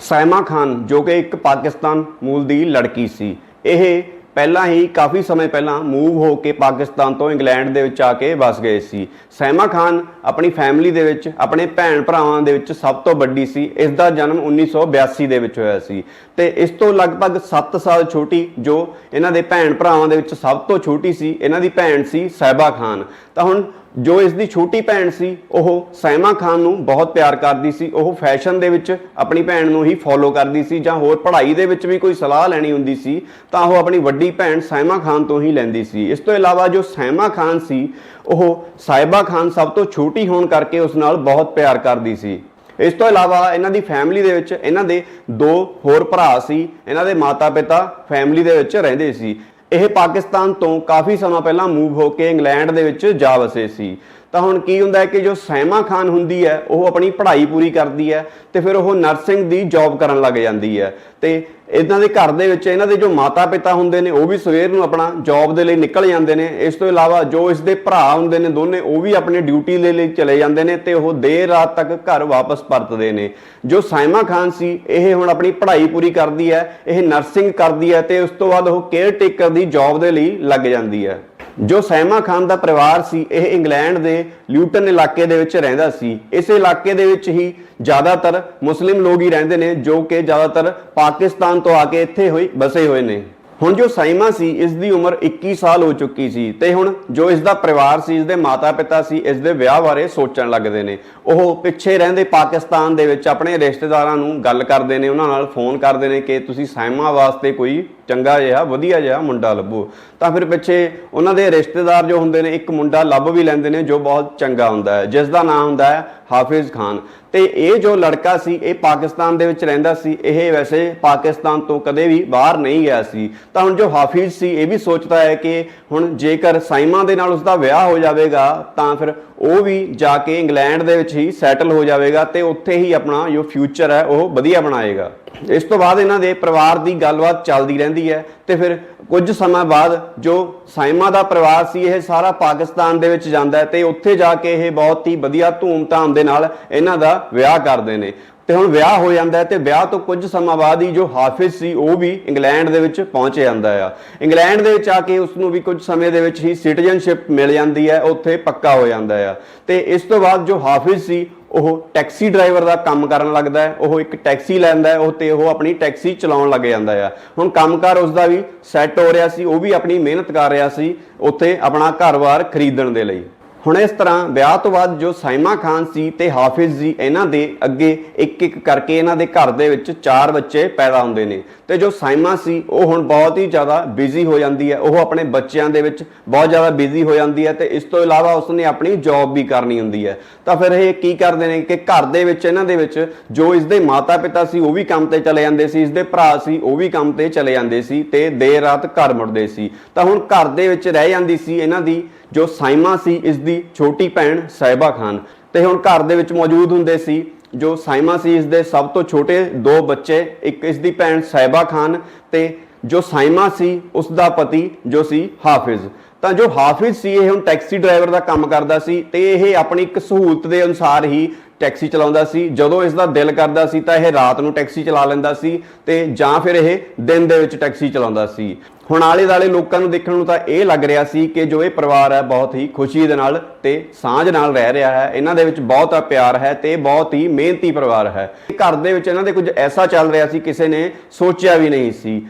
Saeima Khan ਜੋ ਕਿ ਇੱਕ ਪਾਕਿਸਤਾਨ ਮੂਲ ਦੀ ਲੜਕੀ ਸੀ। ਇਹ ਪਹਿਲਾਂ ਹੀ ਕਾਫੀ ਸਮੇਂ ਪਹਿਲਾਂ ਮੂਵ ਹੋ ਕੇ ਪਾਕਿਸਤਾਨ ਤੋਂ ਇੰਗਲੈਂਡ ਦੇ ਵਿੱਚ ਆ ਕੇ ਵਸ ਗਏ ਸੀ। ਸੈਮਾ ਖਾਨ ਆਪਣੀ ਫੈਮਿਲੀ ਦੇ ਵਿੱਚ, ਆਪਣੇ ਭੈਣ ਭਰਾਵਾਂ ਦੇ ਵਿੱਚ ਸਭ ਤੋਂ ਵੱਡੀ ਸੀ। ਇਸ ਦਾ ਜਨਮ 1982 ਦੇ ਵਿੱਚ ਹੋਇਆ ਸੀ। ਤੇ ਇਸ ਤੋਂ ਲਗਭਗ 7 ਸਾਲ ਛੋਟੀ, ਜੋ ਇਹਨਾਂ ਦੇ ਭੈਣ ਭਰਾਵਾਂ ਦੇ ਵਿੱਚ ਸਭ ਤੋਂ ਛੋਟੀ ਸੀ, ਇਹਨਾਂ ਦੀ ਭੈਣ ਸੀ ਸਹਿਬਾ ਖਾਨ। ਤਾਂ ਹੁਣ ਜੋ ਇਸ ਦੀ ਛੋਟੀ ਭੈਣ ਸੀ, ਉਹ ਸੈਮਾ ਖਾਨ ਨੂੰ ਬਹੁਤ ਪਿਆਰ ਕਰਦੀ ਸੀ। ਉਹ ਫੈਸ਼ਨ ਦੇ ਵਿੱਚ ਆਪਣੀ ਭੈਣ ਨੂੰ ਹੀ ਫੋਲੋ ਕਰਦੀ ਸੀ ਜਾਂ ਹੋਰ ਪੜ੍ਹਾਈ ਦੇ ਵਿੱਚ ਵੀ ਕੋਈ ਸਲਾਹ ਲੈਣੀ ਹੁੰਦੀ ਸੀ, ਤਾਂ ਉਹ ਆਪਣੀ ਵੱਡੀ ਭੈਣ ਸੈਮਾ ਖਾਨ ਤੋਂ ਹੀ ਲੈਂਦੀ ਸੀ। ਇਸ ਤੋਂ ਇਲਾਵਾ ਜੋ ਸੈਮਾ ਖਾਨ ਸੀ, ਉਹ ਸਾਇਬਾ ਖਾਨ ਸਭ ਤੋਂ ਛੋਟੀ ਹੋਣ ਕਰਕੇ ਉਸ ਨਾਲ ਬਹੁਤ ਪਿਆਰ ਕਰਦੀ ਸੀ। ਇਸ ਤੋਂ ਇਲਾਵਾ ਇਹਨਾਂ ਦੀ ਫੈਮਿਲੀ ਦੇ ਵਿੱਚ ਇਹਨਾਂ ਦੇ ਦੋ ਹੋਰ ਭਰਾ ਸੀ। ਇਹਨਾਂ ਦੇ ਮਾਤਾ-ਪਿਤਾ ਫੈਮਿਲੀ ਦੇ ਵਿੱਚ ਰਹਿੰਦੇ ਸੀ। ਇਹ ਪਾਕਿਸਤਾਨ ਤੋਂ ਕਾਫੀ ਸਮਾਂ ਪਹਿਲਾਂ ਮੂਵ ਹੋ ਕੇ ਇੰਗਲੈਂਡ ਦੇ ਵਿੱਚ ਜਾ ਵਸੇ ਸੀ। ਤਾਂ ਹੁਣ ਕੀ ਹੁੰਦਾ ਹੈ ਕਿ ਜੋ ਸੈਮਾ ਖਾਨ ਹੁੰਦੀ ਹੈ, ਉਹ ਆਪਣੀ ਪੜ੍ਹਾਈ ਪੂਰੀ ਕਰਦੀ ਹੈ ਤੇ ਫਿਰ ਉਹ ਨਰਸਿੰਗ ਦੀ ਜੌਬ ਕਰਨ ਲੱਗ ਜਾਂਦੀ ਹੈ। ਤੇ ਇਹਨਾਂ ਦੇ ਘਰ ਦੇ ਵਿੱਚ ਇਹਨਾਂ ਦੇ ਜੋ ਮਾਤਾ-ਪਿਤਾ ਹੁੰਦੇ ਨੇ, ਉਹ ਵੀ ਸਵੇਰ ਨੂੰ ਆਪਣਾ ਜੌਬ ਦੇ ਲਈ ਨਿਕਲ ਜਾਂਦੇ ਨੇ। ਇਸ ਤੋਂ ਇਲਾਵਾ ਜੋ ਇਸ ਦੇ ਭਰਾ ਹੁੰਦੇ ਨੇ ਦੋਨੇ, ਉਹ ਵੀ ਆਪਣੀ ਡਿਊਟੀ ਦੇ ਲਈ ਚਲੇ ਜਾਂਦੇ ਨੇ ਤੇ ਉਹ ਦੇਰ ਰਾਤ ਤੱਕ ਘਰ ਵਾਪਸ ਪਰਤਦੇ ਨੇ। ਜੋ ਸਾਇਮਾ ਖਾਨ ਸੀ, ਇਹ ਹੁਣ ਆਪਣੀ ਪੜ੍ਹਾਈ ਪੂਰੀ ਕਰਦੀ ਹੈ, ਇਹ ਨਰਸਿੰਗ ਕਰਦੀ ਹੈ ਤੇ ਉਸ ਤੋਂ ਬਾਅਦ ਉਹ ਕੇਅਰ ਟੇਕਰ ਦੀ ਜੌਬ ਦੇ ਲਈ ਲੱਗ ਜਾਂਦੀ ਹੈ। ਜੋ ਸੈਮਾ ਖਾਨ ਦਾ ਪਰਿਵਾਰ ਸੀ, ਇਹ ਇੰਗਲੈਂਡ ਦੇ ਲਿਊਟਨ ਇਲਾਕੇ ਦੇ ਵਿੱਚ ਰਹਿੰਦਾ ਸੀ। ਇਸ ਇਲਾਕੇ ਦੇ ਵਿੱਚ ਹੀ ਜ਼ਿਆਦਾਤਰ ਮੁਸਲਿਮ ਲੋਕ ਹੀ ਰਹਿੰਦੇ ਨੇ, ਜੋ ਕਿ ਜ਼ਿਆਦਾਤਰ ਪਾਕਿਸਤਾਨ ਤੋਂ ਆ ਕੇ ਇੱਥੇ ਹੋਈ ਬਸੇ ਹੋਏ ਨੇ। ਹੁਣ ਜੋ ਸਾਈਮਾ ਸੀ, ਇਸ ਦੀ ਉਮਰ 21 ਸਾਲ ਹੋ ਚੁੱਕੀ ਸੀ ਤੇ ਹੁਣ ਜੋ ਇਸ ਦਾ ਪਰਿਵਾਰ ਸੀ, ਇਸ ਦੇ ਮਾਤਾ-ਪਿਤਾ ਸੀ, ਇਸ ਦੇ ਵਿਆਹ ਬਾਰੇ ਸੋਚਣ ਲੱਗਦੇ ਨੇ। ਉਹ ਪਿੱਛੇ ਰਹਿੰਦੇ ਪਾਕਿਸਤਾਨ ਦੇ ਵਿੱਚ ਆਪਣੇ ਰਿਸ਼ਤੇਦਾਰਾਂ ਨੂੰ ਗੱਲ ਕਰਦੇ ਨੇ, ਉਹਨਾਂ ਨਾਲ ਫੋਨ ਕਰਦੇ ਨੇ ਕਿ ਤੁਸੀਂ ਸਾਈਮਾ ਵਾਸਤੇ ਕੋਈ ਚੰਗਾ ਜਿਹਾ, ਵਧੀਆ ਜਿਹਾ ਮੁੰਡਾ ਲੱਭੋ। ਤਾਂ ਫਿਰ ਪਿੱਛੇ ਉਹਨਾਂ ਦੇ ਰਿਸ਼ਤੇਦਾਰ ਜੋ ਹੁੰਦੇ ਨੇ, ਇੱਕ ਮੁੰਡਾ ਲੱਭ ਵੀ ਲੈਂਦੇ ਨੇ, ਜੋ ਬਹੁਤ ਚੰਗਾ ਹੁੰਦਾ ਹੈ। ਜਿਸ ਦਾ ਨਾਮ ਹੁੰਦਾ ਹੈ ਹਾਫਿਜ਼ ਖਾਨ। ਤੇ ਇਹ ਜੋ ਲੜਕਾ ਸੀ, ਇਹ ਪਾਕਿਸਤਾਨ ਦੇ ਵਿੱਚ ਰਹਿੰਦਾ ਸੀ, ਇਹ ਵੈਸੇ ਪਾਕਿਸਤਾਨ ਤੋਂ ਕਦੇ ਵੀ ਬਾਹਰ ਨਹੀਂ ਗਿਆ ਸੀ। ਤਾਂ ਹੁਣ ਜੋ ਹਾਫਿਜ਼ ਸੀ, ਇਹ ਵੀ ਸੋਚਦਾ ਹੈ ਕਿ ਹੁਣ ਜੇਕਰ ਸਾਈਮਾ ਦੇ ਨਾਲ ਉਸਦਾ ਵਿਆਹ ਹੋ ਜਾਵੇਗਾ, ਤਾਂ ਫਿਰ ਉਹ ਵੀ ਜਾ ਕੇ ਇੰਗਲੈਂਡ ਦੇ ਵਿੱਚ ਹੀ ਸੈਟਲ ਹੋ ਜਾਵੇਗਾ ਤੇ ਉੱਥੇ ਹੀ ਆਪਣਾ ਜੋ ਫਿਊਚਰ ਹੈ, ਉਹ ਵਧੀਆ ਬਣਾਏਗਾ। ਇਸ ਤੋਂ ਬਾਅਦ ਇਹਨਾਂ ਦੇ ਪਰਿਵਾਰ ਦੀ ਗੱਲਬਾਤ ਚੱਲਦੀ ਰਹਿੰਦੀ ਹੈ ਤੇ ਫਿਰ ਕੁਝ ਸਮਾਂ ਬਾਅਦ ਜੋ ਸਾਇਮਾ ਦਾ ਪਰਿਵਾਰ ਸੀ, ਇਹ ਸਾਰਾ ਪਾਕਿਸਤਾਨ ਦੇ ਵਿੱਚ ਜਾਂਦਾ ਹੈ ਤੇ ਉੱਥੇ ਜਾ ਕੇ ਇਹ ਬਹੁਤ ਹੀ ਵਧੀਆ ਧੂਮ-ਧਾਮ ਦੇ ਨਾਲ ਇਹਨਾਂ ਦਾ ਵਿਆਹ ਕਰਦੇ ਨੇ। ਤੇ ਹੁਣ ਵਿਆਹ ਹੋ ਜਾਂਦਾ ਹੈ ਤੇ ਵਿਆਹ ਤੋਂ ਕੁਝ ਸਮਾਂ ਬਾਅਦ ਹੀ ਜੋ ਹਾਫਿਜ਼ ਸੀ, ਉਹ ਵੀ ਇੰਗਲੈਂਡ ਦੇ ਵਿੱਚ ਪਹੁੰਚ ਜਾਂਦਾ ਆ। ਇੰਗਲੈਂਡ ਦੇ ਵਿੱਚ ਆ ਕੇ ਉਸ ਨੂੰ ਵੀ ਕੁਝ ਸਮੇਂ ਦੇ ਵਿੱਚ ਹੀ ਸਿਟੀਜ਼ਨਸ਼ਿਪ ਮਿਲ ਜਾਂਦੀ ਹੈ, ਉੱਥੇ ਪੱਕਾ ਹੋ ਜਾਂਦਾ ਆ। ਤੇ ਇਸ ਤੋਂ ਬਾਅਦ ਜੋ ਹਾਫਿਜ਼ ਸੀ ਉਹ ਟੈਕਸੀ ਡਰਾਈਵਰ ਦਾ ਕੰਮ ਕਰਨ ਲੱਗਦਾ ਹੈ, ਉਹ ਇੱਕ ਟੈਕਸੀ ਲੈਂਦਾ ਹੈ, ਉਹ ਤੇ ਉਹ ਆਪਣੀ ਟੈਕਸੀ ਚਲਾਉਣ ਲੱਗ ਜਾਂਦਾ ਆ ਹੁਣ ਕੰਮਕਾਰ ਉਸ ਦਾ ਵੀ ਸੈੱਟ ਹੋ ਰਿਹਾ ਸੀ, ਉਹ ਵੀ ਆਪਣੀ ਮਿਹਨਤ ਕਰ ਰਿਹਾ ਸੀ ਉੱਥੇ ਆਪਣਾ ਘਰ-ਬਾਰ ਖਰੀਦਣ ਦੇ ਲਈ। ਹੁਣ ਇਸ ਤਰ੍ਹਾਂ ਵਿਆਹ ਤੋਂ ਬਾਅਦ ਜੋ ਸਾਇਮਾ ਖਾਨ ਸੀ ਤੇ ਹਾਫਿਜ਼ ਜੀ, ਇਹਨਾਂ ਦੇ ਅੱਗੇ ਇੱਕ ਇੱਕ ਕਰਕੇ ਇਹਨਾਂ ਦੇ ਘਰ ਦੇ ਵਿੱਚ ਚਾਰ ਬੱਚੇ ਪੈਦਾ ਹੁੰਦੇ ਨੇ। ਤੇ ਜੋ ਸਾਇਮਾ ਸੀ, ਉਹ ਹੁਣ ਬਹੁਤ ਹੀ ਜ਼ਿਆਦਾ ਬਿਜ਼ੀ ਹੋ ਜਾਂਦੀ ਹੈ। ਉਹ ਆਪਣੇ ਬੱਚਿਆਂ ਦੇ ਵਿੱਚ ਬਹੁਤ ਜ਼ਿਆਦਾ ਬਿਜ਼ੀ ਹੋ ਜਾਂਦੀ ਹੈ ਤੇ ਇਸ ਤੋਂ ਇਲਾਵਾ ਉਸਨੇ ਆਪਣੀ ਜੌਬ ਵੀ ਕਰਨੀ ਹੁੰਦੀ ਹੈ। ਤਾਂ ਫਿਰ ਇਹ ਕੀ ਕਰਦੇ ਨੇ ਕਿ ਘਰ ਦੇ ਵਿੱਚ, ਇਹਨਾਂ ਦੇ ਵਿੱਚ ਜੋ ਇਸ ਦੇ ਮਾਤਾ-ਪਿਤਾ ਸੀ, ਉਹ ਵੀ ਕੰਮ ਤੇ ਚਲੇ ਜਾਂਦੇ ਸੀ ਇਸ ਦੇ ਭਰਾ ਸੀ, ਉਹ ਵੀ ਕੰਮ ਤੇ ਚਲੇ ਜਾਂਦੇ ਸੀ ਤੇ ਦੇਰ ਰਾਤ ਘਰ ਮੁੜਦੇ ਸੀ। ਤਾਂ ਹੁਣ ਘਰ ਦੇ ਵਿੱਚ ਰਹਿ ਜਾਂਦੀ ਸੀ ਇਹਨਾਂ ਦੀ ਜੋ ਸਾਇਮਾ ਸੀ ਇਸ ਦੀ ਛੋਟੀ ਭੈਣ ਸਾਇਬਾ ਖਾਨ। ਤੇ ਹੁਣ ਘਰ ਦੇ ਵਿੱਚ ਮੌਜੂਦ ਹੁੰਦੇ ਸੀ ਜੋ ਸਾਇਮਾ ਸੀ, ਇਸ ਦੇ ਸਭ ਤੋਂ ਛੋਟੇ ਦੋ ਬੱਚੇ, ਇੱਕ ਇਸ ਦੀ ਭੈਣ ਸਾਇਬਾ ਖਾਨ ਤੇ ਜੋ ਸਾਇਮਾ ਸੀ, ਉਸ ਦਾ ਪਤੀ ਜੋ ਸੀ ਹਾਫਿਜ਼। ਤਾਂ ਜੋ ਹਾਫਿਜ਼ ਸੀ, ਇਹ ਹੁਣ ਟੈਕਸੀ ਡਰਾਈਵਰ ਦਾ ਕੰਮ ਕਰਦਾ ਸੀ ਤੇ ਇਹ ਆਪਣੀ ਇੱਕ ਸਹੂਲਤ ਦੇ ਅਨੁਸਾਰ ਹੀ ਟੈਕਸੀ ਚਲਾਉਂਦਾ ਸੀ। ਜਦੋਂ ਇਸ ਦਾ ਦਿਲ ਕਰਦਾ ਸੀ ਤਾਂ ਇਹ ਰਾਤ ਨੂੰ ਟੈਕਸੀ ਚਲਾ ਲੈਂਦਾ ਸੀ ਤੇ ਜਾਂ ਫਿਰ ਇਹ ਦਿਨ ਦੇ ਵਿੱਚ ਟੈਕਸੀ ਚਲਾਉਂਦਾ ਸੀ। ਹੁਣ ਆਲੇ ਦਾਲੇ ਲੋਕਾਂ ਨੂੰ ਦੇਖਣ ਨੂੰ ਤਾਂ ਇਹ ਲੱਗ ਰਿਹਾ ਸੀ ਕਿ ਜੋ ਇਹ ਪਰਿਵਾਰ ਹੈ, ਬਹੁਤ ਹੀ ਖੁਸ਼ੀ ਦੇ ਨਾਲ ਤੇ ਸਾਂਝ ਨਾਲ ਰਹਿ ਰਿਹਾ ਹੈ। ਇਹਨਾਂ ਦੇ ਵਿੱਚ ਬਹੁਤਾ ਪਿਆਰ ਹੈ ਤੇ ਬਹੁਤ ਹੀ ਮਿਹਨਤੀ ਪਰਿਵਾਰ ਹੈ। ਘਰ ਦੇ ਵਿੱਚ ਇਹਨਾਂ ਦੇ ਕੁਝ ਐਸਾ ਚੱਲ ਰਿਹਾ ਸੀ, ਕਿਸੇ ਨੇ ਸੋਚਿਆ ਵੀ ਨਹੀਂ ਸੀ।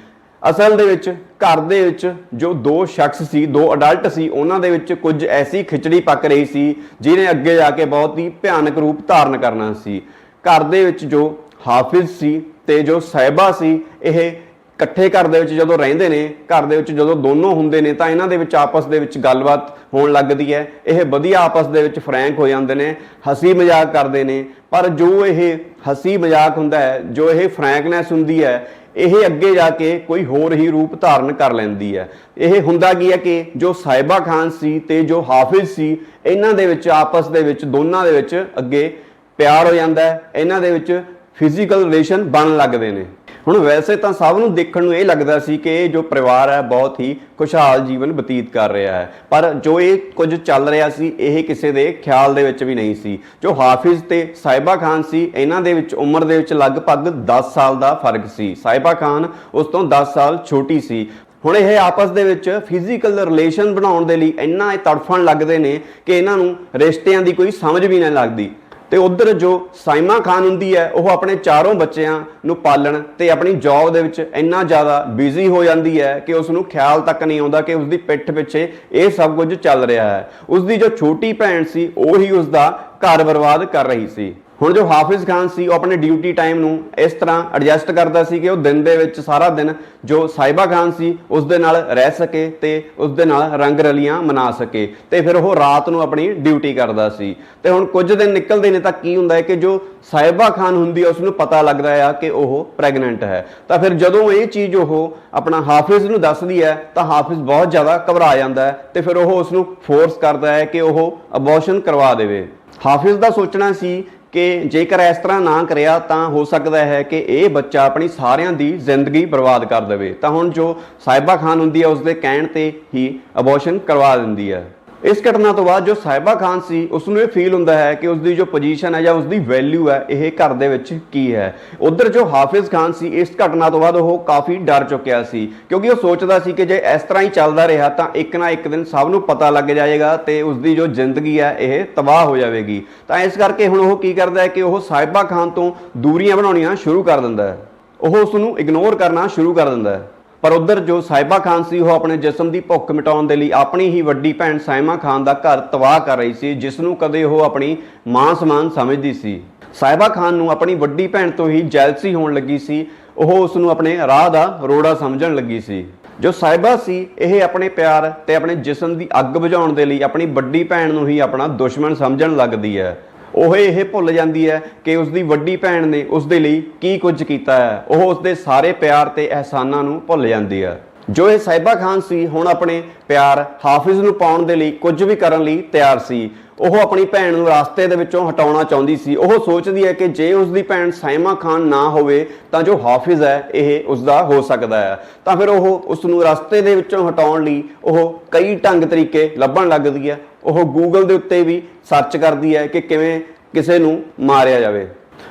ਅਸਲ ਦੇ ਵਿੱਚ ਘਰ ਦੇ ਵਿੱਚ ਜੋ ਦੋ ਸ਼ਖਸ ਸੀ, ਦੋ ਅਡਲਟ ਸੀ, ਉਹਨਾਂ ਦੇ ਵਿੱਚ ਕੁਝ ਐਸੀ ਖਿਚੜੀ ਪੱਕ ਰਹੀ ਸੀ ਜਿਹਨੇ ਅੱਗੇ ਜਾ ਕੇ ਬਹੁਤ ਹੀ ਭਿਆਨਕ ਰੂਪ ਧਾਰਨ ਕਰਨਾ ਸੀ। ਘਰ ਦੇ ਵਿੱਚ ਜੋ ਹਾਫਿਜ਼ ਸੀ ਤੇ ਜੋ ਸਾਹਿਬਾ ਸੀ, ਇਹ ਇਕੱਠੇ ਘਰ ਦੇ ਵਿੱਚ ਜਦੋਂ ਰਹਿੰਦੇ ਨੇ, ਘਰ ਦੇ ਵਿੱਚ ਜਦੋਂ ਦੋਨੋਂ ਹੁੰਦੇ ਨੇ, ਤਾਂ ਇਹਨਾਂ ਦੇ ਵਿੱਚ ਆਪਸ ਦੇ ਵਿੱਚ ਗੱਲਬਾਤ ਹੋਣ ਲੱਗਦੀ ਹੈ। ਇਹ ਵਧੀਆ ਆਪਸ ਦੇ ਵਿੱਚ ਫਰੈਂਕ ਹੋ ਜਾਂਦੇ ਨੇ, ਹਸੀ ਮਜ਼ਾਕ ਕਰਦੇ ਨੇ। ਪਰ ਜੋ ਇਹ ਹਸੀ ਮਜ਼ਾਕ ਹੁੰਦਾ ਹੈ, ਜੋ ਇਹ ਫਰੈਂਕਨੈਸ ਹੁੰਦੀ ਹੈ, ਇਹ ਅੱਗੇ ਜਾ ਕੇ ਕੋਈ ਹੋਰ ਹੀ ਰੂਪ ਧਾਰਨ ਕਰ ਲੈਂਦੀ ਹੈ। ਇਹ ਹੁੰਦਾ ਕੀ ਹੈ ਕਿ ਜੋ ਸਾਇਬਾ ਖਾਨ ਸੀ ਤੇ ਜੋ ਹਾਫਿਜ਼ ਸੀ, ਇਹਨਾਂ ਦੇ ਵਿੱਚ ਆਪਸ ਦੇ ਵਿੱਚ, ਦੋਨਾਂ ਦੇ ਵਿੱਚ ਅੱਗੇ ਪਿਆਰ ਹੋ ਜਾਂਦਾ ਹੈ। ਇਹਨਾਂ ਦੇ ਵਿੱਚ ਫਿਜ਼ੀਕਲ ਰਿਲੇਸ਼ਨ ਬਣਨ ਲੱਗਦੇ ਨੇ। ਹੁਣ ਵੈਸੇ ਤਾਂ ਸਭ ਨੂੰ ਦੇਖਣ ਨੂੰ ਇਹ ਲੱਗਦਾ ਸੀ ਕਿ ਇਹ ਜੋ ਪਰਿਵਾਰ ਹੈ, ਬਹੁਤ ਹੀ ਖੁਸ਼ਹਾਲ ਜੀਵਨ ਬਤੀਤ ਕਰ ਰਿਹਾ ਹੈ। ਪਰ ਜੋ ਇਹ ਕੁਝ ਚੱਲ ਰਿਹਾ ਸੀ, ਇਹ ਕਿਸੇ ਦੇ ਖਿਆਲ ਦੇ ਵਿੱਚ ਵੀ ਨਹੀਂ ਸੀ। ਜੋ ਹਾਫਿਜ਼ ਤੇ ਸਾਹਿਬਾ ਖਾਨ ਸੀ, ਇਹਨਾਂ ਦੇ ਵਿੱਚ ਉਮਰ ਦੇ ਵਿੱਚ ਲਗਭਗ 10 ਸਾਲ ਦਾ ਫ਼ਰਕ ਸੀ। ਸਾਹਿਬਾ ਖਾਨ ਉਸ ਤੋਂ 10 ਸਾਲ ਛੋਟੀ ਸੀ। ਹੁਣ ਇਹ ਆਪਸ ਦੇ ਵਿੱਚ ਫਿਜ਼ੀਕਲ ਰਿਲੇਸ਼ਨ ਬਣਾਉਣ ਦੇ ਲਈ ਇੰਨਾ ਇਹ ਤੜਫਣ ਲੱਗਦੇ ਨੇ ਕਿ ਇਹਨਾਂ ਨੂੰ ਰਿਸ਼ਤਿਆਂ ਦੀ ਕੋਈ ਸਮਝ ਵੀ ਨਹੀਂ ਲੱਗਦੀ। ਤੇ ਉਧਰ ਜੋ ਸਾਇਮਾ ਖਾਨ ਹੁੰਦੀ ਹੈ, ਉਹ ਆਪਣੇ ਚਾਰੋਂ ਬੱਚਿਆਂ ਨੂੰ ਪਾਲਣ ਤੇ ਆਪਣੀ ਜੌਬ ਦੇ ਵਿੱਚ ਇੰਨਾ ਜ਼ਿਆਦਾ ਬਿਜ਼ੀ ਹੋ ਜਾਂਦੀ ਹੈ ਕਿ ਉਸ ਨੂੰ ਖਿਆਲ ਤੱਕ ਨਹੀਂ ਆਉਂਦਾ ਕਿ ਉਸ ਦੀ ਪਿੱਠ ਪਿੱਛੇ ਇਹ ਸਭ ਕੁਝ ਚੱਲ ਰਿਹਾ ਹੈ। ਉਸ ਦੀ ਜੋ ਛੋਟੀ ਭੈਣ ਸੀ, ਉਹ ਹੀ ਉਸ ਦਾ ਘਰ ਬਰਬਾਦ ਕਰ ਰਹੀ ਸੀ। ਹੁਣ ਜੋ ਹਾਫਿਜ਼ ਖਾਨ ਸੀ, ਉਹ ਆਪਣੇ ਡਿਊਟੀ ਟਾਈਮ ਨੂੰ ਇਸ ਤਰ੍ਹਾਂ ਐਡਜਸਟ ਕਰਦਾ ਸੀ ਕਿ ਉਹ ਦਿਨ ਦੇ ਵਿੱਚ ਸਾਰਾ ਦਿਨ ਜੋ ਸਾਇਬਾ ਖਾਨ ਸੀ, ਉਸ ਦੇ ਨਾਲ ਰਹਿ ਸਕੇ ਤੇ ਉਸ ਦੇ ਨਾਲ ਰੰਗ ਰਲੀਆਂ ਮਨਾ ਸਕੇ ਤੇ ਫਿਰ ਉਹ ਰਾਤ ਨੂੰ ਆਪਣੀ ਡਿਊਟੀ ਕਰਦਾ ਸੀ। ਤੇ ਹੁਣ ਕੁਝ ਦਿਨ ਨਿਕਲਦੇ ਨੇ ਤਾਂ ਕੀ ਹੁੰਦਾ ਹੈ ਕਿ ਜੋ ਸਾਇਬਾ ਖਾਨ ਹੁੰਦੀ ਹੈ, ਉਸ ਨੂੰ ਪਤਾ ਲੱਗਦਾ ਆ ਕਿ ਉਹ ਪ੍ਰੈਗਨੈਂਟ ਹੈ। ਤਾਂ ਫਿਰ ਜਦੋਂ ਇਹ ਚੀਜ਼ ਉਹ ਆਪਣਾ ਹਾਫਿਜ਼ ਨੂੰ ਦੱਸਦੀ ਹੈ, ਤਾਂ ਹਾਫਿਜ਼ ਬਹੁਤ ਜ਼ਿਆਦਾ ਘਬਰਾ ਜਾਂਦਾ ਹੈ ਤੇ ਫਿਰ ਉਹ ਉਸ ਨੂੰ ਫੋਰਸ ਕਰਦਾ ਹੈ ਕਿ ਉਹ ਅਬੋਰਸ਼ਨ ਕਰਵਾ ਦੇਵੇ। ਹਾਫਿਜ਼ ਦਾ ਸੋਚਣਾ ਸੀ ਕਿ ਜੇਕਰ ਇਸ ਤਰ੍ਹਾਂ ਨਾ ਕਰਿਆ ਤਾਂ ਹੋ ਸਕਦਾ ਹੈ ਕਿ ਇਹ ਬੱਚਾ ਆਪਣੀ ਸਾਰਿਆਂ ਦੀ ਜ਼ਿੰਦਗੀ ਬਰਬਾਦ ਕਰ ਦੇਵੇ। ਤਾਂ ਹੁਣ ਜੋ ਸਾਹਿਬਾ ਖਾਨ ਹੁੰਦੀ ਹੈ ਉਸ ਦੇ ਕਹਿਣ ਤੇ ਹੀ ਅਬੋਰਸ਼ਨ ਕਰਵਾ ਦਿੰਦੀ ਹੈ। ਇਸ ਘਟਨਾ ਤੋਂ ਬਾਅਦ ਜੋ ਸਾਹਿਬਾ ਖਾਨ ਸੀ ਉਸ ਨੂੰ ਇਹ ਫੀਲ ਹੁੰਦਾ ਹੈ ਕਿ ਉਸ ਦੀ ਜੋ ਪੋਜੀਸ਼ਨ ਹੈ ਜਾਂ ਉਸ ਦੀ ਵੈਲਿਊ ਹੈ, ਇਹ ਘਰ ਦੇ ਵਿੱਚ ਕੀ ਹੈ। ਉਧਰ ਜੋ ਹਾਫਿਜ਼ ਖਾਨ ਸੀ, ਇਸ ਘਟਨਾ ਤੋਂ ਬਾਅਦ ਉਹ ਕਾਫੀ ਡਰ ਚੁੱਕਿਆ ਸੀ, ਕਿਉਂਕਿ ਉਹ ਸੋਚਦਾ ਸੀ ਕਿ ਜੇ ਇਸ ਤਰ੍ਹਾਂ ਹੀ ਚੱਲਦਾ ਰਿਹਾ ਤਾਂ ਇੱਕ ਨਾ ਇੱਕ ਦਿਨ ਸਭ ਨੂੰ ਪਤਾ ਲੱਗ ਜਾਏਗਾ ਤੇ ਉਸ ਦੀ ਜੋ ਜ਼ਿੰਦਗੀ ਹੈ, ਇਹ ਤਬਾਹ ਹੋ ਜਾਵੇਗੀ। ਤਾਂ ਇਸ ਕਰਕੇ ਹੁਣ ਉਹ ਕੀ ਕਰਦਾ ਹੈ ਕਿ ਉਹ ਸਾਹਿਬਾ ਖਾਨ ਤੋਂ ਦੂਰੀਆਂ ਬਣਾਉਣੀਆਂ ਸ਼ੁਰੂ ਕਰ ਦਿੰਦਾ ਹੈ। ਉਹ ਉਸ ਨੂੰ ਇਗਨੋਰ ਕਰਨਾ ਸ਼ੁਰੂ ਕਰ ਦਿੰਦਾ ਹੈ। ਪਰ ਉਧਰ ਜੋ ਸਾਹਿਬਾ ਖਾਨ ਸੀ, ਉਹ ਆਪਣੇ ਜਿਸਮ ਦੀ ਭੁੱਖ ਮਿਟਾਉਣ ਦੇ ਲਈ ਆਪਣੀ ਹੀ ਵੱਡੀ ਭੈਣ ਸਾਇਮਾ ਖਾਨ ਦਾ ਘਰ ਤਬਾਹ ਕਰ ਰਹੀ ਸੀ ਜਿਸ ਨੂੰ ਕਦੇ ਉਹ ਆਪਣੀ ਮਾਂ ਸਮਾਨ ਸਮਝਦੀ ਸੀ। ਸਾਹਿਬਾ ਖਾਨ ਨੂੰ ਆਪਣੀ ਵੱਡੀ ਭੈਣ ਤੋਂ ਹੀ ਜੈਲਸੀ ਹੋਣ ਲੱਗੀ ਸੀ, ਉਹ ਉਸ ਨੂੰ ਆਪਣੇ ਰਾਹ ਦਾ ਰੋੜਾ ਸਮਝਣ ਲੱਗੀ ਸੀ। ਜੋ ਸਾਹਿਬਾ ਸੀ, ਇਹ ਆਪਣੇ ਪਿਆਰ ਤੇ ਆਪਣੇ ਜਿਸਮ ਦੀ ਅੱਗ ਬੁਝਾਉਣ ਦੇ ਲਈ ਆਪਣੀ ਵੱਡੀ ਭੈਣ ਨੂੰ ਹੀ ਆਪਣਾ ਦੁਸ਼ਮਣ ਸਮਝਣ ਲੱਗਦੀ ਹੈ। ਉਹ ਇਹ ਭੁੱਲ ਜਾਂਦੀ ਹੈ ਕਿ ਉਸ ਦੀ ਵੱਡੀ ਭੈਣ ਨੇ ਉਸ ਦੇ ਲਈ ਕੀ ਕੁਝ ਕੀਤਾ ਹੈ। ਉਹ ਉਸ ਦੇ ਸਾਰੇ ਪਿਆਰ ਤੇ ਅਹਿਸਾਨਾਂ ਨੂੰ ਭੁੱਲ ਜਾਂਦੀ ਹੈ। ਜੋ ਇਹ ਸਾਹਿਬਾ ਖਾਨ ਸੀ, ਹੁਣ ਆਪਣੇ ਪਿਆਰ ਹਾਫਿਜ਼ ਨੂੰ ਪਾਉਣ ਦੇ ਲਈ ਕੁਝ ਵੀ ਕਰਨ ਲਈ ਤਿਆਰ ਸੀ। ਉਹ ਆਪਣੀ ਭੈਣ ਨੂੰ ਰਾਸਤੇ ਦੇ ਵਿੱਚੋਂ ਹਟਾਉਣਾ ਚਾਹੁੰਦੀ ਸੀ। ਉਹ ਸੋਚਦੀ ਹੈ ਕਿ ਜੇ ਉਸ ਦੀ ਭੈਣ ਸਾਇਮਾ ਖਾਨ ਨਾ ਹੋਵੇ, ਤਾਂ ਜੋ ਹਾਫਿਜ਼ ਹੈ, ਇਹ ਉਸ ਦਾ ਹੋ ਸਕਦਾ ਹੈ। ਤਾਂ ਫਿਰ ਉਹ ਉਸ ਨੂੰ ਰਸਤੇ ਦੇ ਵਿੱਚੋਂ ਹਟਾਉਣ ਲਈ ਉਹ ਕਈ ਢੰਗ ਤਰੀਕੇ ਲੱਭਣ ਲੱਗਦੀ ਹੈ। ਉਹ ਗੂਗਲ ਦੇ ਉੱਤੇ ਵੀ ਸਰਚ ਕਰਦੀ ਹੈ ਕਿ ਕਿਵੇਂ ਕਿਸੇ ਨੂੰ ਮਾਰਿਆ ਜਾਵੇ।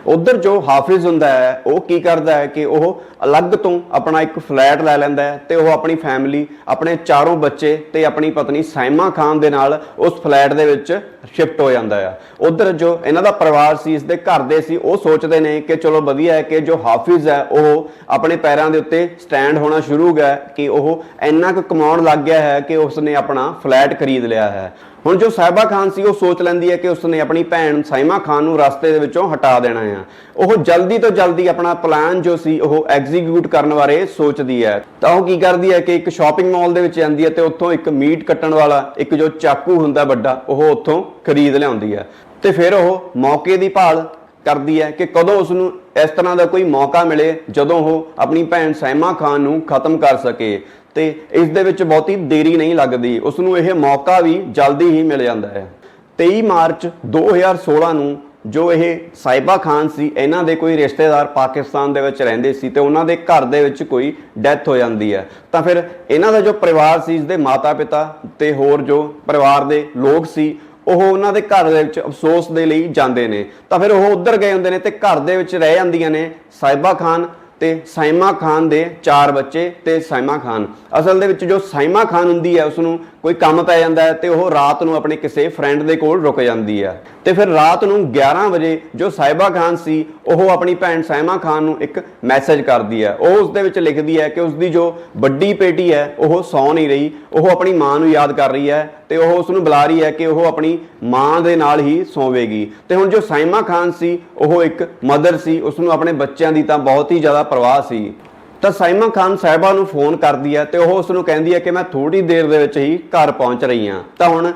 ਉਧਰ ਜੋ ਹਾਫਿਜ਼ ਹੁੰਦਾ ਹੈ, ਉਹ ਕੀ ਕਰਦਾ ਹੈ ਕਿ ਉਹ ਅਲੱਗ ਤੋਂ ਆਪਣਾ ਇੱਕ ਫਲੈਟ ਲੈ ਲੈਂਦਾ ਹੈ ਤੇ ਉਹ ਆਪਣੀ ਫੈਮਿਲੀ, ਆਪਣੇ ਚਾਰੋਂ ਬੱਚੇ ਤੇ ਆਪਣੀ ਪਤਨੀ ਸਾਇਮਾ ਖਾਨ ਦੇ ਨਾਲ ਉਸ ਫਲੈਟ ਦੇ ਵਿੱਚ ਸ਼ਿਫਟ ਹੋ ਜਾਂਦਾ ਹੈ। ਉਧਰ ਜੋ ਇਹਨਾਂ ਦਾ ਪਰਿਵਾਰ ਸੀ ਇਸ ਦੇ ਘਰ ਦੇ ਸੀ, ਉਹ ਸੋਚਦੇ ਨੇ ਕਿ ਚਲੋ ਵਧੀਆ ਹੈ ਕਿ ਜੋ ਹਾਫਿਜ਼ ਹੈ, ਉਹ ਆਪਣੇ ਪੈਰਾਂ ਦੇ ਉੱਤੇ ਸਟੈਂਡ ਹੋਣਾ ਸ਼ੁਰੂ ਹੋ ਗਿਆ ਕਿ ਉਹ ਇੰਨਾ ਕੁ ਕਮਾਉਣ ਲੱਗ ਗਿਆ ਹੈ ਕਿ ਉਸਨੇ ਆਪਣਾ ਫਲੈਟ ਖਰੀਦ ਲਿਆ ਹੈ। ਹੁਣ ਜੋ ਸਾਹਿਬਾ ਖਾਨ ਸੀ, ਉਹ ਸੋਚ ਲੈਂਦੀ ਹੈ ਕਿ ਉਸਨੇ ਆਪਣੀ ਭੈਣ ਸਾਇਮਾ ਖਾਨ ਨੂੰ ਰਸਤੇ ਦੇ ਵਿੱਚੋਂ ਹਟਾ ਦੇਣਾ ਹੈ। ਉਹ ਜਲਦੀ ਤੋਂ ਜਲਦੀ ਆਪਣਾ ਪਲਾਨ ਜੋ ਸੀ ਉਹ ਐਗਜ਼ੀਕਿਊਟ ਕਰਨ ਬਾਰੇ ਸੋਚਦੀ ਹੈ। ਤਾਂ ਉਹ ਕੀ ਕਰਦੀ ਹੈ ਕਿ ਇੱਕ ਸ਼ਾਪਿੰਗ ਮਾਲ ਦੇ ਵਿੱਚ ਜਾਂਦੀ ਹੈ ਤੇ ਉੱਥੋਂ ਇੱਕ ਮੀਟ ਕੱਟਣ ਵਾਲਾ, ਇੱਕ ਜੋ ਚਾਕੂ ਹੁੰਦਾ ਵੱਡਾ, ਉਹ ਉੱਥੋਂ ਖਰੀਦ ਲਿਆਉਂਦੀ ਹੈ। ਤੇ ਫਿਰ ਉਹ ਮੌਕੇ ਦੀ ਭਾਲ ਕਰਦੀ ਹੈ ਕਿ ਕਦੋਂ ਉਸ ਨੂੰ ਇਸ ਤਰ੍ਹਾਂ ਦਾ ਕੋਈ ਮੌਕਾ ਮਿਲੇ ਜਦੋਂ ਉਹ ਆਪਣੀ ਭੈਣ ਸਾਇਮਾ ਖਾਨ ਨੂੰ ਖਤਮ ਕਰ ਸਕੇ। ਤੇ ਇਸ ਦੇ ਵਿੱਚ ਬਹੁਤੀ ਦੇਰੀ ਨਹੀਂ ਲੱਗਦੀ। ਉਸ ਨੂੰ ਇਹ ਮੌਕਾ ਵੀ ਜਲਦੀ ਹੀ ਮਿਲ ਜਾਂਦਾ ਹੈ। 23 ਮਾਰਚ 2016 ਨੂੰ ਜੋ ਇਹ ਸਾਇਬਾ ਖਾਨ ਸੀ, ਇਹਨਾਂ ਦੇ ਕੋਈ ਰਿਸ਼ਤੇਦਾਰ ਪਾਕਿਸਤਾਨ ਦੇ ਵਿੱਚ ਰਹਿੰਦੇ ਸੀ ਤੇ ਉਹਨਾਂ ਦੇ ਘਰ ਦੇ ਵਿੱਚ ਕੋਈ ਡੈਥ ਹੋ ਜਾਂਦੀ ਹੈ। ਤਾਂ ਫਿਰ ਇਹਨਾਂ ਦਾ ਜੋ ਪਰਿਵਾਰ ਸੀ ਇਸ ਦੇ ਮਾਤਾ-ਪਿਤਾ ਤੇ ਹੋਰ ਜੋ ਪਰਿਵਾਰ ਦੇ ਲੋਕ ਸੀ, ਉਹ ਉਹਨਾਂ ਦੇ ਘਰ ਦੇ ਵਿੱਚ ਅਫਸੋਸ ਦੇ ਲਈ ਜਾਂਦੇ ਨੇ। ਤਾਂ ਫਿਰ ਉਹ ਉੱਧਰ ਗਏ ਹੁੰਦੇ ਨੇ ਤੇ ਘਰ ਦੇ ਵਿੱਚ ਰਹਿ ਜਾਂਦੀਆਂ ਨੇ ਸਾਇਬਾ ਖਾਨ। ਤੇ ਸਾਇਮਾ ਖਾਨ ਦੇ ਚਾਰ ਬੱਚੇ ਤੇ ਸਾਇਮਾ ਖਾਨ। ਅਸਲ ਦੇ ਵਿੱਚ ਜੋ ਸਾਇਮਾ ਖਾਨ ਹੁੰਦੀ ਹੈ ਉਸ ਨੂੰ ਕੋਈ ਕੰਮ ਪੈ ਜਾਂਦਾ ਹੈ ਤੇ ਉਹ ਰਾਤ ਨੂੰ ਆਪਣੇ ਕਿਸੇ ਫਰੈਂਡ ਦੇ ਕੋਲ ਰੁਕ ਜਾਂਦੀ ਹੈ। ਤੇ ਫਿਰ ਰਾਤ ਨੂੰ 11 ਵਜੇ ਜੋ ਸਾਇਬਾ ਖਾਨ ਸੀ, ਉਹ ਆਪਣੀ ਭੈਣ ਸਾਇਮਾ ਖਾਨ ਨੂੰ ਇੱਕ ਮੈਸੇਜ ਕਰਦੀ ਹੈ। ਉਹ ਉਸ ਦੇ ਵਿੱਚ ਲਿਖਦੀ ਹੈ ਕਿ ਉਸ ਦੀ ਜੋ ਵੱਡੀ ਬੇਟੀ ਹੈ, ਉਹ ਸੌ ਨਹੀਂ ਰਹੀ। ਉਹ ਆਪਣੀ ਮਾਂ ਨੂੰ ਯਾਦ ਕਰ ਰਹੀ ਹੈ। ਤੇ ਉਹ ਉਸ ਨੂੰ ਬੁਲਾ ਰਹੀ ਹੈ ਕਿ ਉਹ ਆਪਣੀ ਮਾਂ ਦੇ ਨਾਲ ਹੀ ਸੋਵੇਗੀ। ਤੇ ਹੁਣ ਜੋ ਸਾਇਮਾ ਖਾਨ ਸੀ, ਉਹ ਇੱਕ ਮਦਰ ਸੀ, ਉਸ ਨੂੰ ਆਪਣੇ ਬੱਚਿਆਂ ਦੀ ਤਾਂ ਬਹੁਤ ਹੀ ਜ਼ਿਆਦਾ ਪਰਵਾਹ ਸੀ। ਤਾਂ ਸਾਇਮਾ ਖਾਨ ਸਾਹਿਬਾ ਨੂੰ ਫੋਨ ਕਰਦੀ ਹੈ ਤੇ ਉਹ ਉਸ ਨੂੰ ਕਹਿੰਦੀ ਹੈ ਕਿ ਮੈਂ ਥੋੜੀ ਦੇਰ ਦੇ ਵਿੱਚ ਹੀ ਘਰ ਪਹੁੰਚ ਰਹੀ ਹਾਂ। ਤਾਂ ਹੁਣ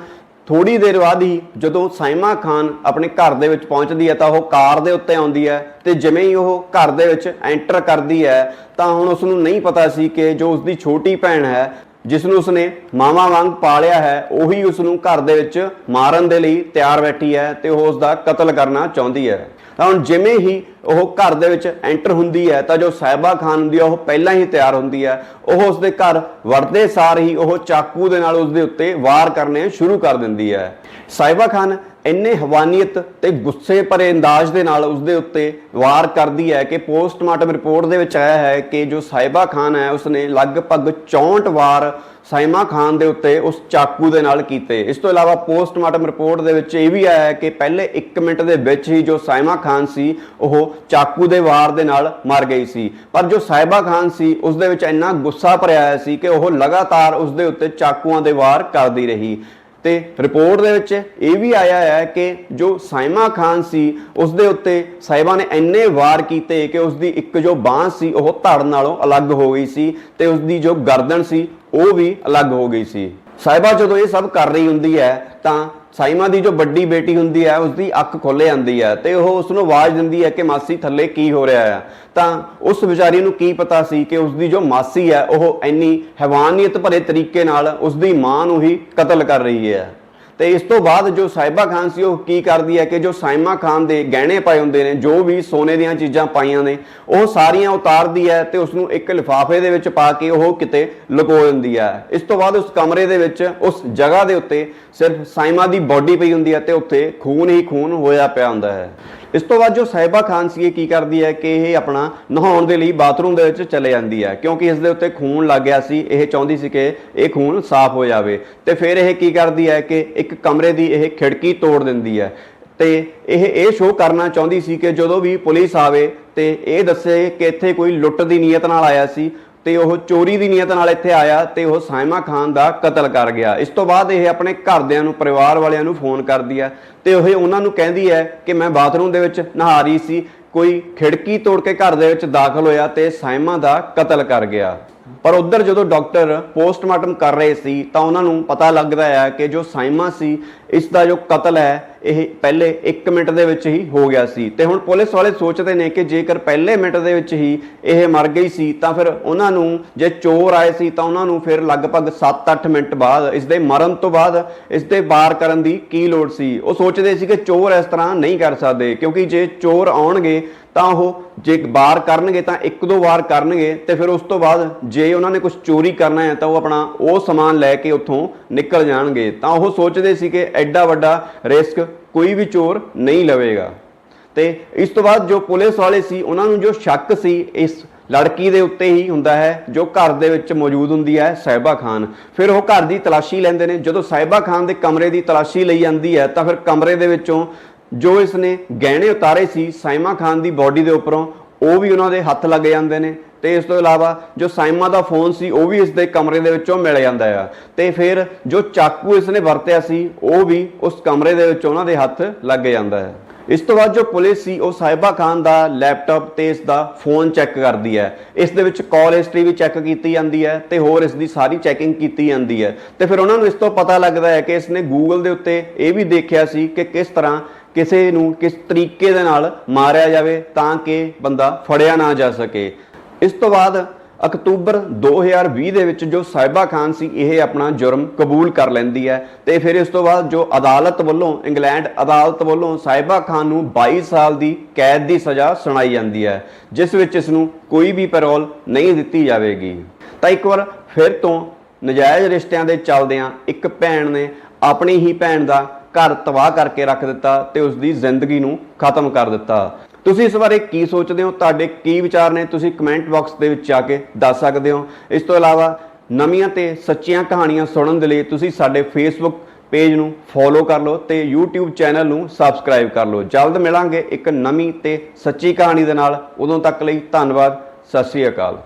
ਥੋੜੀ ਦੇਰ ਬਾਅਦ ਹੀ ਜਦੋਂ ਸਾਇਮਾ ਖਾਨ ਆਪਣੇ ਘਰ ਦੇ ਵਿੱਚ ਪਹੁੰਚਦੀ ਹੈ ਤਾਂ ਉਹ ਕਾਰ ਦੇ ਉੱਤੇ ਆਉਂਦੀ ਹੈ ਤੇ ਜਿਵੇਂ ਹੀ ਉਹ ਘਰ ਦੇ ਵਿੱਚ ਐਂਟਰ ਕਰਦੀ ਹੈ ਤਾਂ ਹੁਣ ਉਸ ਨੂੰ ਨਹੀਂ ਪਤਾ ਸੀ ਕਿ ਜੋ ਉਸ ਦੀ ਛੋਟੀ ਭੈਣ ਹੈ ਜਿਸ ਨੂੰ ਉਸਨੇ ਮਾਵਾ ਵਾਂਗ ਪਾਲਿਆ ਹੈ, ਉਹੀ ਉਸ ਨੂੰ ਘਰ ਦੇ ਵਿੱਚ ਮਾਰਨ ਦੇ ਲਈ ਤਿਆਰ ਬੈਠੀ ਹੈ ਤੇ ਉਹ ਉਸ ਦਾ ਕਤਲ ਕਰਨਾ ਚਾਹੁੰਦੀ ਹੈ। ਤਾਂ ਹੁਣ ਜਿਵੇਂ ਹੀ ਉਹ ਘਰ ਦੇ ਵਿੱਚ ਐਂਟਰ ਹੁੰਦੀ ਹੈ, ਤਾਂ ਜੋ ਸਾਹਿਬਾ ਖਾਨ ਹੁੰਦੀ ਹੈ ਉਹ ਪਹਿਲਾਂ ਹੀ ਤਿਆਰ ਹੁੰਦੀ ਹੈ, ਉਹ ਉਸ ਦੇ ਘਰ ਵੜਦੇ ਸਾਰ ਹੀ ਉਹ ਚਾਕੂ ਦੇ ਨਾਲ ਉਸ ਦੇ ਉੱਤੇ ਵਾਰ ਕਰਨੇ ਸ਼ੁਰੂ ਕਰ ਦਿੰਦੀ ਹੈ। ਸਾਹਿਬਾ ਖਾਨ ਇੰਨੇ ਹਵਾਨੀਅਤ ਤੇ ਗੁੱਸੇ ਭਰੇ ਅੰਦਾਜ਼ ਦੇ ਨਾਲ ਉਸ ਦੇ ਉੱਤੇ ਵਾਰ ਕਰਦੀ ਹੈ ਕਿ ਪੋਸਟਮਾਰਟਮ ਰਿਪੋਰਟ ਦੇ ਵਿੱਚ ਆਇਆ ਹੈ ਕਿ ਜੋ ਸਾਹਿਬਾ ਖਾਨ ਹੈ, ਉਸਨੇ ਲਗਭਗ 64 ਵਾਰ ਸਾਇਮਾ ਖਾਨ ਦੇ ਉੱਤੇ ਉਸ ਚਾਕੂ ਦੇ ਨਾਲ ਕੀਤੇ। ਇਸ ਤੋਂ ਇਲਾਵਾ ਪੋਸਟਮਾਰਟਮ ਰਿਪੋਰਟ ਦੇ ਵਿੱਚ ਇਹ ਵੀ ਆਇਆ ਹੈ ਕਿ ਪਹਿਲੇ 1 ਮਿੰਟ ਦੇ ਵਿੱਚ ਹੀ ਜੋ ਸਾਇਮਾ ਖਾਨ ਸੀ, ਉਹ ਚਾਕੂ ਦੇ ਵਾਰ ਦੇ ਨਾਲ ਮਰ ਗਈ ਸੀ। ਪਰ ਜੋ ਸਾਹਿਬਾ ਖਾਨ ਸੀ ਉਸ ਦੇ ਵਿੱਚ ਇੰਨਾ ਗੁੱਸਾ ਭਰਿਆ ਹੋਇਆ ਸੀ ਕਿ ਉਹ ਲਗਾਤਾਰ ਉਸ ਦੇ ਉੱਤੇ ਚਾਕੂਆਂ ਦੇ ਵਾਰ ਕਰਦੀ ਰਹੀ। ਤੇ ਰਿਪੋਰਟ ਦੇ ਵਿੱਚ ਇਹ ਵੀ ਆਇਆ ਹੈ ਕਿ ਜੋ ਸਾਇਮਾ ਖਾਨ ਸੀ, ਉਸ ਦੇ ਉੱਤੇ ਸਾਹਿਬਾ ਨੇ ਇੰਨੇ ਵਾਰ ਕੀਤੇ ਕਿ ਉਸ ਦੀ ਇੱਕ ਜੋ ਬਾਹ ਸੀ, ਉਹ ਧੜ ਨਾਲੋਂ ਅਲੱਗ ਹੋ ਗਈ ਸੀ ਤੇ ਉਸ ਦੀ ਜੋ ਗਰਦਨ ਸੀ, ਉਹ ਵੀ ਅਲੱਗ ਹੋ ਗਈ ਸੀ। ਸਾਹਿਬਾ ਜਦੋਂ ਇਹ ਸਭ ਕਰ ਰਹੀ ਹੁੰਦੀ ਹੈ, ਤਾਂ ਸਾਈਮਾ ਦੀ ਜੋ ਵੱਡੀ ਬੇਟੀ ਹੁੰਦੀ ਹੈ ਉਸ ਦੀ ਅੱਖ ਖੁੱਲੇ ਜਾਂਦੀ ਹੈ ਤੇ ਉਹ ਉਸ ਨੂੰ ਆਵਾਜ਼ ਦਿੰਦੀ ਹੈ ਕਿ ਮਾਸੀ ਥੱਲੇ ਕੀ ਹੋ ਰਿਹਾ ਹੈ। ਤਾਂ ਉਸ ਵਿਚਾਰੀ ਨੂੰ ਕੀ ਪਤਾ ਸੀ ਕਿ ਉਸ ਦੀ ਜੋ ਮਾਸੀ ਹੈ, ਉਹ ਇੰਨੀ ਹੈਵਾਨੀਅਤ ਭਰੇ ਤਰੀਕੇ ਨਾਲ ਉਸ ਦੀ ਮਾਂ ਨੂੰ ਹੀ ਕਤਲ ਕਰ ਰਹੀ ਹੈ। ਤੇ ਇਸ ਤੋਂ ਬਾਅਦ ਜੋ ਸਾਹਿਬਾ ਖਾਨ ਸੀ, ਉਹ ਕੀ ਕਰਦੀ ਹੈ ਕਿ ਜੋ ਸਾਇਮਾ ਖਾਨ ਦੇ ਗਹਿਣੇ ਪਾਏ ਹੁੰਦੇ ਨੇ, ਜੋ ਵੀ ਸੋਨੇ ਦੀਆਂ ਚੀਜ਼ਾਂ ਪਾਈਆਂ ਨੇ, ਉਹ ਸਾਰੀਆਂ ਉਤਾਰਦੀ ਹੈ ਤੇ ਉਸ ਨੂੰ ਇੱਕ ਲਿਫਾਫੇ ਦੇ ਵਿੱਚ ਪਾ ਕੇ ਉਹ ਕਿਤੇ ਲੁਕੋ ਦਿੰਦੀ ਹੈ। ਇਸ ਤੋਂ ਬਾਅਦ ਉਸ ਕਮਰੇ ਦੇ ਵਿੱਚ, ਉਸ ਜਗ੍ਹਾ ਦੇ ਉੱਤੇ ਸਿਰਫ ਸਾਇਮਾ ਦੀ ਬਾਡੀ ਪਈ ਹੁੰਦੀ ਹੈ ਤੇ ਉੱਥੇ ਖੂਨ ਹੀ ਖੂਨ ਹੋਇਆ ਪਿਆ ਹੁੰਦਾ ਹੈ। ਇਸ ਤੋਂ ਬਾਅਦ ਜੋ ਸਾਹਿਬਾ ਖਾਨ ਸੀ ਇਹ ਕੀ ਕਰਦੀ ਹੈ ਕਿ ਇਹ ਆਪਣਾ ਨਹਾਉਣ ਦੇ ਲਈ ਬਾਥਰੂਮ ਦੇ ਵਿੱਚ ਚਲੇ ਜਾਂਦੀ ਹੈ। ਕਿਉਂਕਿ ਇਸ ਦੇ ਉੱਤੇ ਖੂਨ ਲੱਗ ਗਿਆ ਸੀ, ਇਹ ਚਾਹੁੰਦੀ ਸੀ ਕਿ ਇਹ ਖੂਨ ਸਾਫ਼ ਹੋ ਜਾਵੇ। ਤੇ ਫਿਰ ਇਹ ਕੀ ਕਰਦੀ ਹੈ ਕਿ ਇੱਕ ਕਮਰੇ ਦੀ ਇਹ ਖਿੜਕੀ ਤੋੜ ਦਿੰਦੀ ਹੈ। ਤੇ ਇਹ ਇਹ ਸ਼ੋਅ ਕਰਨਾ ਚਾਹੁੰਦੀ ਸੀ ਕਿ ਜਦੋਂ ਵੀ ਪੁਲਿਸ ਆਵੇ ਤੇ ਇਹ ਦੱਸੇ ਕਿ ਇੱਥੇ ਕੋਈ ਲੁੱਟ ਦੀ ਨੀਅਤ ਨਾਲ ਆਇਆ ਸੀ ਤੇ ਉਹ ਚੋਰੀ ਦੀ ਨੀਅਤ ਨਾਲ ਇੱਥੇ ਆਇਆ ਤੇ ਉਹ ਸਾਇਮਾ ਖਾਨ ਦਾ ਕਤਲ ਕਰ ਗਿਆ। ਇਸ ਤੋਂ ਬਾਅਦ ਇਹ ਆਪਣੇ ਘਰਦਿਆਂ ਨੂੰ, ਪਰਿਵਾਰ ਵਾਲਿਆਂ ਨੂੰ ਫੋਨ ਕਰਦੀ ਹੈ ਤੇ ਉਹ ਉਹਨਾਂ ਨੂੰ ਕਹਿੰਦੀ ਹੈ ਕਿ ਮੈਂ ਬਾਥਰੂਮ ਦੇ ਵਿੱਚ ਨਹਾ ਰਹੀ ਸੀ, ਕੋਈ ਖਿੜਕੀ ਤੋੜ ਕੇ ਘਰ ਦੇ ਵਿੱਚ ਦਾਖਲ ਹੋਇਆ ਤੇ ਸਾਇਮਾ ਦਾ ਕਤਲ ਕਰ ਗਿਆ। ਪਰ ਉਧਰ ਜਦੋਂ ਡਾਕਟਰ ਪੋਸਟਮਾਰਟਮ ਕਰ ਰਹੇ ਸੀ, ਤਾਂ ਉਹਨਾਂ ਨੂੰ ਪਤਾ ਲੱਗਦਾ ਹੈ ਕਿ ਜੋ ਸਾਈਮਾ ਸੀ, ਇਸ ਦਾ ਜੋ ਕਤਲ ਹੈ, ਇਹ ਪਹਿਲੇ 1 ਮਿੰਟ ਦੇ ਵਿੱਚ ਹੀ ਹੋ ਗਿਆ ਸੀ। ਤੇ ਹੁਣ ਪੁਲਿਸ ਵਾਲੇ ਸੋਚਦੇ ਨੇ ਕਿ ਜੇਕਰ ਪਹਿਲੇ ਮਿੰਟ ਦੇ ਵਿੱਚ ਹੀ ਇਹ ਮਰ ਗਈ ਸੀ, ਤਾਂ ਫਿਰ ਉਹਨਾਂ ਨੂੰ ਜੇ ਚੋਰ ਆਏ ਸੀ, ਤਾਂ ਉਹਨਾਂ ਨੂੰ ਫਿਰ ਲਗਭਗ 7-8 ਮਿੰਟ ਬਾਅਦ, ਇਸ ਦੇ ਮਰਨ ਤੋਂ ਬਾਅਦ ਇਸ ਦੇ ਵਾਰ ਕਰਨ ਦੀ ਕੀ ਲੋੜ ਸੀ? ਉਹ ਸੋਚਦੇ ਸੀ ਕਿ ਚੋਰ ਇਸ ਤਰ੍ਹਾਂ ਨਹੀਂ ਕਰ ਸਕਦੇ, ਕਿਉਂਕਿ ਜੇ ਚੋਰ ਆਉਣਗੇ ਤਾਂ ਉਹ ਜੇ ਵਾਰ ਕਰਨਗੇ ਤਾਂ ਇੱਕ ਦੋ ਵਾਰ ਕਰਨਗੇ ਤੇ ਫਿਰ ਉਸ ਤੋਂ ਬਾਅਦ ਜੇ ਉਹਨਾਂ ਨੇ ਕੁਝ ਚੋਰੀ ਕਰਨਾ ਹੈ ਤਾਂ ਉਹ ਆਪਣਾ ਉਹ ਸਮਾਨ ਲੈ ਕੇ ਉੱਥੋਂ ਨਿਕਲ ਜਾਣਗੇ। ਤਾਂ ਉਹ ਸੋਚਦੇ ਸੀ ਕਿ ਐਡਾ ਵੱਡਾ ਰਿਸਕ ਕੋਈ ਵੀ ਚੋਰ ਨਹੀਂ ਲਵੇਗਾ। ਤੇ ਇਸ ਤੋਂ ਬਾਅਦ ਜੋ ਪੁਲਿਸ ਵਾਲੇ ਸੀ, ਉਹਨਾਂ ਨੂੰ ਜੋ ਸ਼ੱਕ ਸੀ, ਇਸ ਲੜਕੀ ਦੇ ਉੱਤੇ ਹੀ ਹੁੰਦਾ ਹੈ, ਜੋ ਘਰ ਦੇ ਵਿੱਚ ਮੌਜੂਦ ਹੁੰਦੀ ਹੈ, ਸਾਹਿਬਾ ਖਾਨ। ਫਿਰ ਉਹ ਘਰ ਦੀ ਤਲਾਸ਼ੀ ਲੈਂਦੇ ਨੇ। ਜਦੋਂ ਸਾਹਿਬਾ ਖਾਨ ਦੇ ਕਮਰੇ ਦੀ ਤਲਾਸ਼ੀ ਲਈ ਜਾਂਦੀ ਹੈ, ਤਾਂ ਫਿਰ ਕਮਰੇ ਦੇ ਵਿੱਚੋਂ ਜੋ ਇਸ ਨੇ ਗਹਿਣੇ ਉਤਾਰੇ ਸੀ ਸਾਇਮਾ ਖਾਨ ਦੀ ਬਾਡੀ ਦੇ ਉੱਪਰੋਂ, ਉਹ ਵੀ ਉਹਨਾਂ ਦੇ ਹੱਥ ਲੱਗ ਜਾਂਦੇ ਨੇ। ਤੇ ਇਸ ਤੋਂ ਇਲਾਵਾ ਜੋ ਸਾਇਮਾ ਦਾ ਫੋਨ ਸੀ, ਉਹ ਵੀ ਇਸ ਦੇ ਕਮਰੇ ਦੇ ਵਿੱਚੋਂ ਮਿਲ ਜਾਂਦਾ ਆ। ਤੇ ਫਿਰ ਜੋ ਚਾਕੂ ਇਸ ਨੇ ਵਰਤਿਆ ਸੀ, ਉਹ ਵੀ ਉਸ ਕਮਰੇ ਦੇ ਵਿੱਚ ਉਹਨਾਂ ਦੇ ਹੱਥ ਲੱਗ ਜਾਂਦਾ ਹੈ। ਇਸ ਤੋਂ ਬਾਅਦ ਜੋ ਪੁਲਿਸ ਸੀ, ਉਹ ਸਾਹਿਬਾ ਖਾਨ ਦਾ ਲੈਪਟਾਪ ਤੇ ਇਸ ਦਾ ਫੋਨ ਚੈੱਕ ਕਰਦੀ ਹੈ। ਇਸ ਦੇ ਵਿੱਚ ਕਾਲ ਹਿਸਟਰੀ ਵੀ ਚੈੱਕ ਕੀਤੀ ਜਾਂਦੀ ਹੈ ਤੇ ਹੋਰ ਇਸ ਦੀ ਸਾਰੀ ਚੈਕਿੰਗ ਕੀਤੀ ਜਾਂਦੀ ਹੈ। ਤੇ ਫਿਰ ਉਹਨਾਂ ਨੂੰ ਇਸ ਤੋਂ ਪਤਾ ਲੱਗਦਾ ਹੈ ਕਿ ਇਸ ਨੇ ਗੂਗਲ ਦੇ ਉੱਤੇ ਇਹ ਵੀ ਦੇਖਿਆ ਸੀ ਕਿ ਕਿਸ ਤਰ੍ਹਾਂ ਕਿਸੇ ਨੂੰ ਕਿਸ ਤਰੀਕੇ ਦੇ ਨਾਲ ਮਾਰਿਆ ਜਾਵੇ ਤਾਂ ਕਿ ਬੰਦਾ ਫੜਿਆ ਨਾ ਜਾ ਸਕੇ। ਇਸ ਤੋਂ ਬਾਅਦ ਅਕਤੂਬਰ 2020 ਦੇ ਵਿੱਚ ਜੋ ਸਾਹਿਬਾ ਖਾਨ ਸੀ, ਇਹ ਆਪਣਾ ਜੁਰਮ ਕਬੂਲ ਕਰ ਲੈਂਦੀ ਹੈ ਤੇ ਫਿਰ ਇਸ ਤੋਂ ਬਾਅਦ ਜੋ ਅਦਾਲਤ ਵੱਲੋਂ ਇੰਗਲੈਂਡ ਅਦਾਲਤ ਵੱਲੋਂ ਸਾਹਿਬਾ ਖਾਨ ਨੂੰ 22 ਸਾਲ ਦੀ ਕੈਦ ਦੀ ਸਜ਼ਾ ਸੁਣਾਈ ਜਾਂਦੀ ਹੈ, ਜਿਸ ਵਿੱਚ ਇਸ ਨੂੰ ਕੋਈ ਵੀ ਪੈਰੋਲ ਨਹੀਂ ਦਿੱਤੀ ਜਾਵੇਗੀ। ਤਾਂ ਇੱਕ ਵਾਰ ਫਿਰ ਤੋਂ ਨਜਾਇਜ਼ ਰਿਸ਼ਤਿਆਂ ਦੇ ਚੱਲਦਿਆਂ ਇੱਕ ਭੈਣ ਨੇ ਆਪਣੀ ਹੀ ਭੈਣ ਦਾ ਘਰ ਤਬਾਹ ਕਰਕੇ ਰੱਖ ਦਿੱਤਾ ਤੇ ਉਸ ਦੀ ਜ਼ਿੰਦਗੀ ਨੂੰ ਖਤਮ ਕਰ ਦਿੱਤਾ। ਤੁਸੀਂ ਇਸ ਬਾਰੇ ਕੀ ਸੋਚਦੇ ਹੋ? ਤੁਹਾਡੇ ਕੀ ਵਿਚਾਰ ਨੇ? ਤੁਸੀਂ ਕਮੈਂਟ ਬਾਕਸ ਦੇ ਵਿੱਚ ਆ ਕੇ ਦੱਸ ਸਕਦੇ ਹੋ। ਇਸ ਤੋਂ ਇਲਾਵਾ ਨਵੀਆਂ ਤੇ ਸੱਚੀਆਂ ਕਹਾਣੀਆਂ ਸੁਣਨ ਦੇ ਲਈ ਤੁਸੀਂ ਸਾਡੇ ਫੇਸਬੁੱਕ ਪੇਜ ਨੂੰ ਫੋਲੋ ਕਰ ਲਓ ਤੇ YouTube ਚੈਨਲ ਨੂੰ ਸਬਸਕ੍ਰਾਈਬ ਕਰ ਲਓ। ਜਲਦ ਮਿਲਾਂਗੇ ਇੱਕ ਨਵੀਂ ਤੇ ਸੱਚੀ ਕਹਾਣੀ ਦੇ ਨਾਲ। ਉਦੋਂ ਤੱਕ ਲਈ ਧੰਨਵਾਦ। ਸਤਿ ਸ਼੍ਰੀ ਅਕਾਲ।